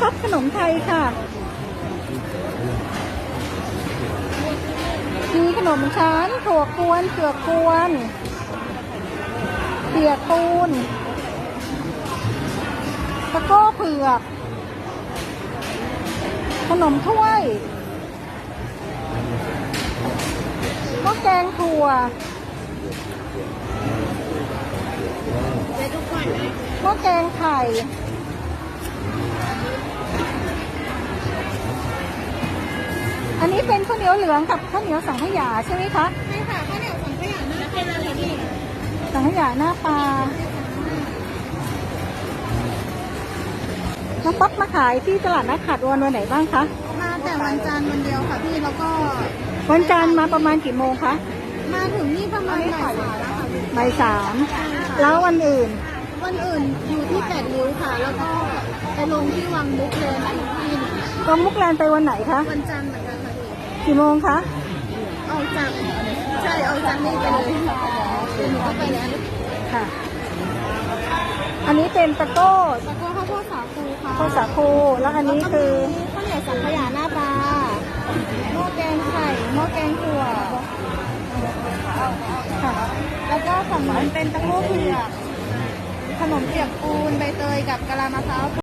ซับขนมไทยค่ะ มีขนมชั้นถั่วกวนเผือกกวนเปียกปูนตะโก้เผือก ขนมถ้วยหม้อแกงถั่วหม้อแกงไข่ อันนี้เป็นข้าวเหนียวเหลืองกับข้าวเหนียวสังขยาใช่ไหมคะ ใช่ค่ะข้าวเหนียวสังขยาหน้าเป็นอะไรพี่สังขยาหน้าปลาน้องป๊อปมาขายที่ตลาดนัดขาดวันวันไหนบ้างคะ มาแต่วันจันทร์วันเดียวค่ะพี่แล้วก็ วันจันทร์มาประมาณกี่โมงคะ มาถึงนี่ประมาณบ่ายสามแล้วค่ะพี่บ่ายสามแล้ววันอื่น วันอื่นอยู่ที่แปดริ้วค่ะ แล้วก็ไปลงที่วังมุกเลยอีกที่หนึ่งก็มุกแลนไปวันไหนคะ วันจันทร์เหมือนกันค่ะพี่ กี่โมงคะออกจากใช่ออกจากนี่ไปเลยเดี๋ยวหนูก็ไปแล้วค่ะ อันนี้เป็นตะโก้แล้วก็ข้าวโพดสาคูค่ะข้าวสาคูแล้วอันนี้คือข้าวเหนียวสังขยาหน้าปลาหม้อแกงไข่หม้อแกงถั่วค่ะแล้วก็ของหนูเป็นตะโก้เผือกขนมเปียกปูนใบเตยกับกะลามะพร้าว